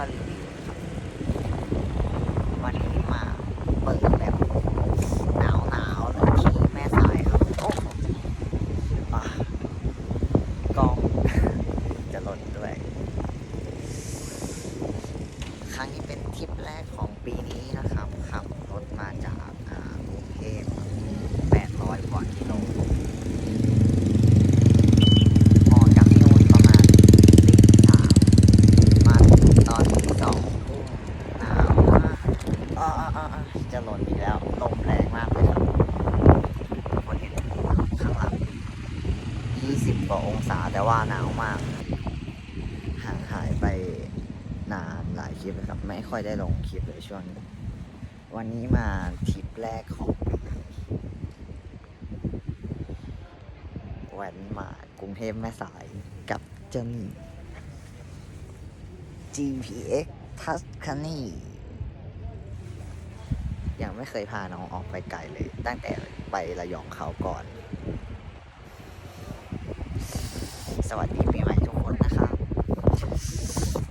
ก็รีวิวครับวันนี้มาเปิดแบบหนาวหนาวๆเลยที่แม่สายครับโอ้โหอะกล้องจะหล่นด้วย ครั้งนี้เป็นทริปแรกของปีนี้นะครับ ขับรถมาจากอ่ากรุงเทพ800กว่ากิโลออกจากที่นู่นประมาณตีสามมาถึงตอนที่สองทุ่มหนาวมากอ่าอ่าอ่า จะหล่นอีกแล้ว ลมแรงมากเลยครับคนเห็นข้างหลัง 20 กว่าองศาแต่ว่าหนาวมาก ห่างหายไปนานหลายคลิปเลยครับ ไม่ค่อยได้ลงคลิปเลยช่วงนี้ วันนี้มาทริปแรกของแวนมากรุงเทพแม่สายกับเจ้านี่ GPX Tuscany ยังไม่เคยพาน้องออกไปไกลเลย ตั้งแต่ไประยองเขาก่อน สวัสดีปีใหม่ทุกคนนะคะ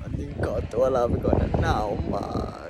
วันนี้ขอตัวลาไปก่อนนะหนาวมาก